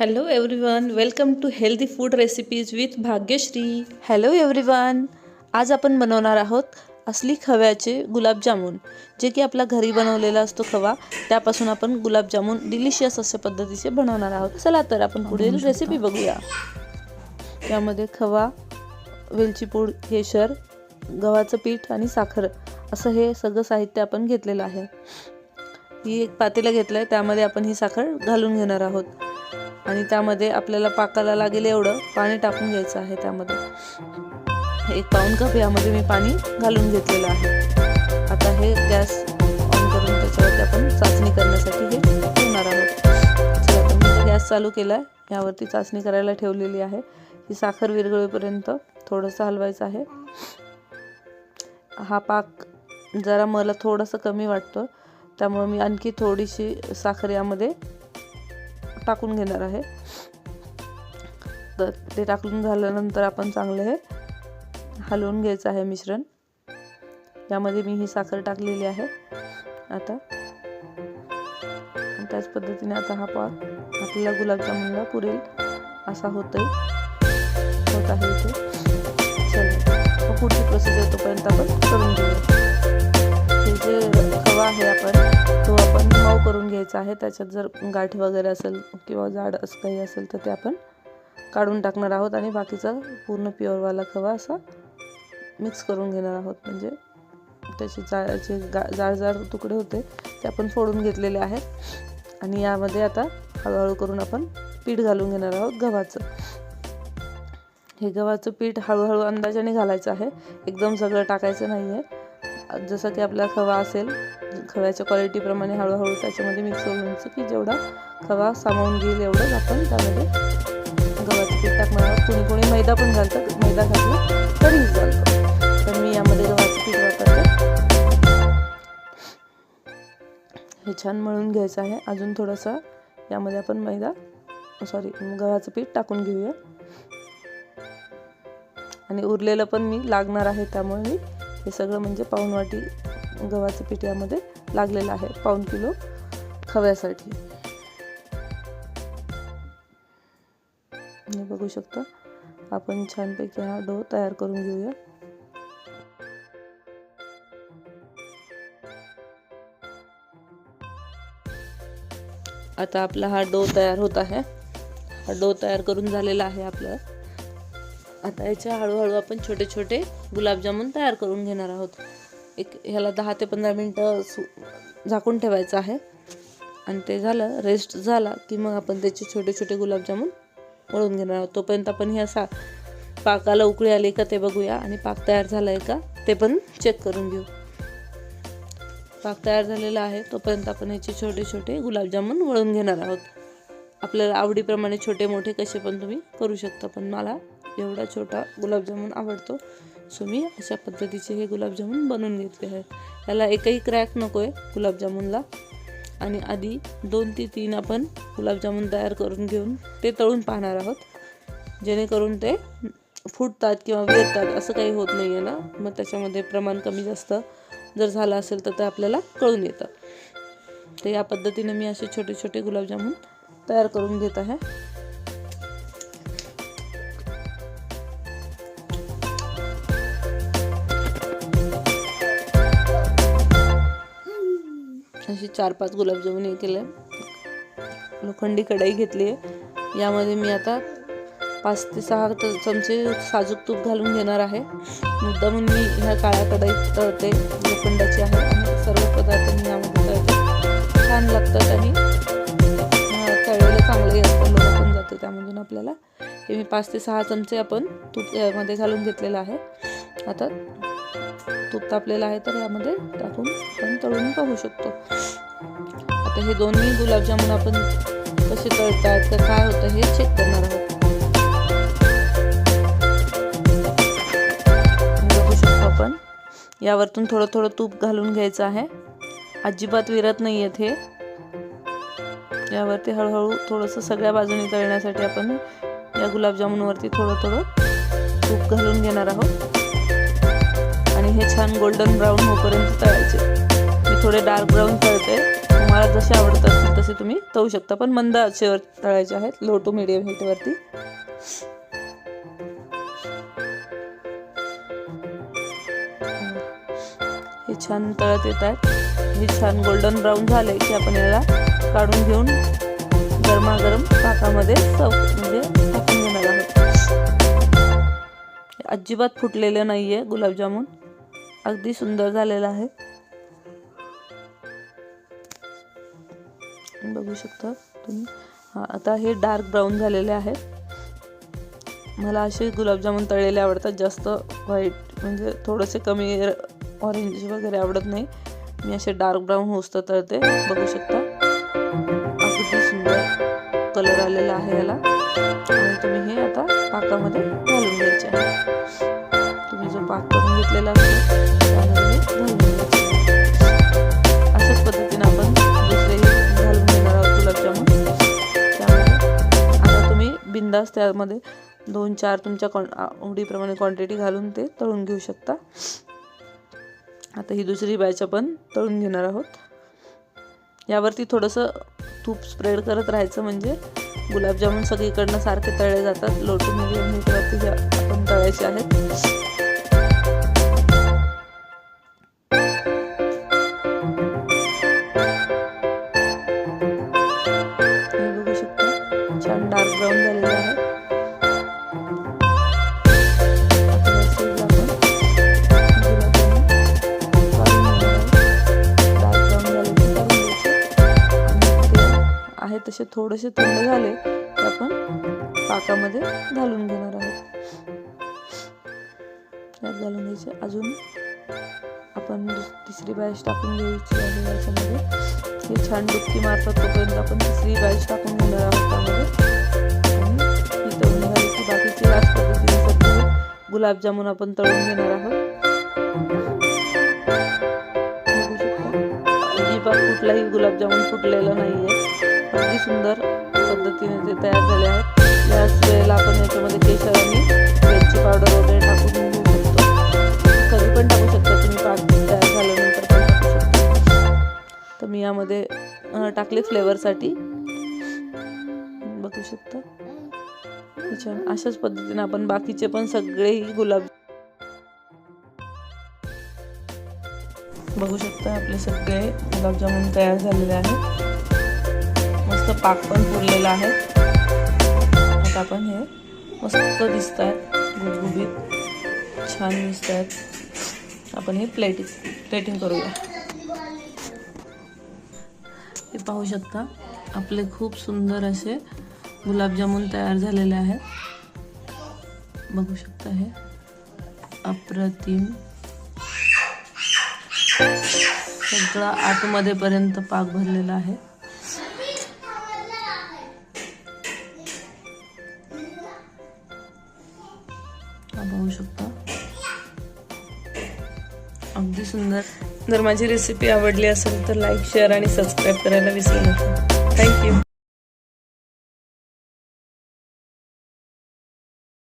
Hello everyone welcome to healthy food recipes with Bhagyashree hello everyone आज आपण बनवणार आहोत असली खव्याचे गुलाबजामुन. जे की आपला घरी बनवलेला असतो खवा त्यापासून आपण गुलाबजामुन डिलिशियस अशा पद्धतीचे बनवणार आहोत. चला तर आपण पुढील रेसिपी बघूया. यामध्ये खवा वेलची पूड केशर गव्हाचं पीठ आणि साखर असं हे सगळं साहित्य आपण घेतलेलं आहे. ही एक पातेलं घेतलं आहे त्यामध्ये आपण ही साखर घालून घेणार आहोत. आणि त्यामध्ये आपल्याला पाकाला लागेल एवढं पाणी टाकून घ्यायचं आहे त्यामध्ये. एक पाऊन कप यामध्ये मी पाणी घालून घेतलेलं आहे. आता हे गॅस ऑन करून त्याच्यावरती आपण चाचणी करण्यासाठी हे ठेवणार आहोत. मी गॅस चालू केला आहे यावरती चाचणी करायला ठेवलेली आहे. ही साखर विरघळेपर्यंत थोडंसं हलवायचं आहे. हा पाक जरा मला थोडंसं कमी वाटतं. त्यामुळे मी आणखी थोडीशी साखर यामध्ये टाकून घेणार आहे. तर ते टाकून झाल्यानंतर आपण चांगलं हे हलवून घ्यायचं आहे मिश्रण. यामध्ये मी ही साखर टाकलेली आहे. आता त्याच पद्धतीने आता हा पाक आपल्याला गुलाबजामुनला पुरेल. असा होतोय. होत आहे इथे. चला पुढची प्रोसेस तोपर्यंत आपण करून घेऊया. हे जे खवा आहे आपण मऊ आहे त्याच्यात जर गाठ वगैरे असेल किंवा जाड असं काही असेल तर ते आपण काढून टाकणार आहोत आणि बाकीचा पूर्ण प्युअरवाला खवा असा मिक्स करून घेणार आहोत. म्हणजे त्याचे जा जे गा जाड जाड तुकडे होते ते आपण फोडून घेतलेले आहेत. आणि यामध्ये आता हळूहळू करून आपण पीठ घालून घेणार आहोत गव्हाचं. हे गव्हाचं पीठ हळूहळू अंदाजाने घालायचं आहे. एकदम सगळं टाकायचं नाही आहे जसं की आपला खवा असेल खव्याच्या क्वालिटीप्रमाणे हळूहळू त्याच्यामध्ये मिक्स होऊन घ्यायचं की जेवढा खवा सामावून घेईल एवढंच आपण त्यामध्ये गव्हाचं पीठ टाकणार आहोत. कोणी कोणी मैदा पण घालतात. मैदा घातला तरी चालतं. तर मी यामध्ये गव्हाचं पीठ वापरते. हे छान मळून घ्यायचं आहे. अजून थोडंसं यामध्ये आपण मैदा सॉरी गव्हाचं पीठ टाकून घेऊया. आणि उरलेलं पण मी लागणार आहे त्यामुळे मी हे सगळं म्हणजे पाहुणवाटी वाटी गव्हाचं पीठ यामध्ये लागलेलं आहे पाऊन किलो खव्यासाठी. बघू शकता. आपण छानपैकी हा डो तयार करून घेऊया. आता आपला हा डो तयार होत आहे. हा डो तयार करून झालेला आहे आपला. आता याच्या हळूहळू आपण छोटे छोटे गुलाबजामुन तयार करून घेणार आहोत. एक ह्याला दहा ते पंधरा मिनटं सु झाकून ठेवायचं आहे. आणि ते झालं रेस्ट झाला की मग आपण त्याचे छोटे छोटे गुलाबजामुन वळून घेणार आहोत. तोपर्यंत आपण ह्या सा पाकाला उकळी आली का ते बघूया. आणि पाक तयार झाला आहे का ते पण चेक करून घेऊ. पाक तयार झालेला आहे तोपर्यंत आपण याचे छोटे छोटे गुलाबजामुन वळून घेणार आहोत. आपल्याला आवडीप्रमाणे छोटे मोठे कसे पण तुम्ही करू शकता पण मला एवढा छोटा गुलाबजामुन आवडतो. सो मी अशा पद्धतीचे हे गुलाबजामुन बनवून घेतले आहे याला एकही क्रॅक नको आहे गुलाबजामुनला. आणि आधी दोन ते तीन आपण गुलाबजामुन तयार करून घेऊन ते तळून पाहणार आहोत. जेणेकरून ते फुटतात किंवा विरतात असं काही होत नाही आहे ना मग त्याच्यामध्ये प्रमाण कमी जास्त जर झालं असेल तर ते आपल्याला कळून येतं. तर या पद्धतीने मी असे छोटे छोटे गुलाबजामुन तयार करून घेत आहे. अशी चार पाच गुलाबजामुन हे केले लोखंडी कढाई घेतली आहे. यामध्ये मी आता पाच ते सहा चमचे साजूक तूप घालून घेणार आहे. मुद्दामून मी ह्या काळ्या कढाईत तळते. लोखंडाची आहे. आणि सर्व पदार्थ मी यामध्ये तळते. छान लागतात आणि तळलेलं चांगलंही असतं लोक पण जातं त्यामधून आपल्याला. हे मी पाच ते सहा चमचे आपण तूप यामध्ये घालून घेतलेलं आहे. आता तूप तापलेलं आहे तर यामध्ये टाकून आपण तळून पाहू शकतो. आता हे दोन्ही गुलाबजामुन आपण कसे तळतात तर काय होतं हे चेक करणार आहोत. बघू शकतो आपण. यावरतून थोडं थोडं तूप घालून घ्यायचं आहे. अजिबात विरत नाही आहेत हे. यावरती हळूहळू थोडंसं सगळ्या बाजूने तळण्यासाठी आपण या गुलाबजामुनवरती थोडं थोडं तूप घालून घेणार आहोत. आणि हे छान गोल्डन ब्राऊन होईपर्यंत तळायचे. मी थोडे डार्क ब्राऊन तळते. तुम्हाला जसे आवडत असतील तसे तुम्ही तळू शकता. पण मंद आचेवर तळायचे आहेत. लो टू मिडियम हीटवरती हे छान तळत येत आहेत. हे छान गोल्डन ब्राऊन झाले की आपण याला काढून घेऊन गरमागरम पाकामध्ये सव म्हणजे टाकून घेणार आहोत. अजिबात फुटलेलं नाही आहे गुलाबजामुन. अगदी सुंदर झालेलं आहे. बघू शकता तुम्ही. आता हे डार्क ब्राऊन झालेले आहे. मला असे गुलाबजामुन तळलेले आवडतात जास्त व्हाईट म्हणजे थोडेसे कमी ऑरेंज वगैरे आवडत नाही. मी असे डार्क ब्राऊन होस्त तळते बघू शकता. अगदी सुंदर कलर आलेला आहे याला. आणि तुम्ही हे आता पाकामध्ये घालून घ्यायचे. आहे पाक करून घेतलेला असतो. त्यामध्ये घालून अशाच पद्धतीने आपण घालून घेणार आहोत गुलाबजामुन. त्यामध्ये आता तुम्ही बिंदास त्यामध्ये दोन चार तुमच्या कॉन आवडीप्रमाणे क्वांटिटी घालून ते तळून घेऊ शकता. आता ही दुसरी बॅच आपण तळून घेणार आहोत. यावरती थोडंसं तूप स्प्रेड करत राहायचं म्हणजे गुलाबजामुन सगळीकडनं सारखे तळले जातात. लोटून घेऊन मिडियम आपण तळायचे आहेत. आहे तसे थोडेसे थंड झाले ते आपण पाकामध्ये घालून घेणार आहोत. त्यात घालून घ्यायचे. अजून आपण तिसरी बॅच टाकून घ्यायची आहे याच्यामध्ये. हे छान डुबकी मारतात तोपर्यंत आपण तिसरी बॅच टाकून घेणार आहोत त्यामध्ये. आणि ही तळून की बाकीची पद्धतीने गुलाबजामुन आपण तळून घेणार आहोत. अजिबात कुठलाही गुलाबजामुन फुटलेला नाही आहे अगदी सुंदर पद्धतीने ते तयार झाले आहेत. याच वेळेला आपण याच्यामध्ये केशर आणि वेलची पावडर वगैरे टाकून घेऊ शकतो. कधी पण टाकू शकता तुम्ही पाक तयार झाल्यानंतर पण टाकू शकता. तर मी यामध्ये टाकले फ्लेवरसाठी. बघू शकता. छान. अशाच पद्धतीने आपण बाकीचे पण सगळेही गुलाब बघू शकता आपले सगळे गुलाबजामुन तयार झालेले आहेत. मस्त पाक पण पुरलेला आहे. आता आपण हे मस्त दिसत आहेत गुबगुबीत. छान दिसत आहेत आपण हे प्लेटिंग प्लेटिंग करूया. हे पाहू शकता आपले खूप सुंदर असे गुलाबजामुन तयार झालेले आहेत. बघू शकता हे अप्रतिम. सगळा आतमध्येपर्यंत पाक भरलेला आहे. हा शकता अगदी सुंदर. जर माझी रेसिपी आवडली असेल तर लाईक शेअर आणि सबस्क्राईब करायला विसरू नका. थँक्यू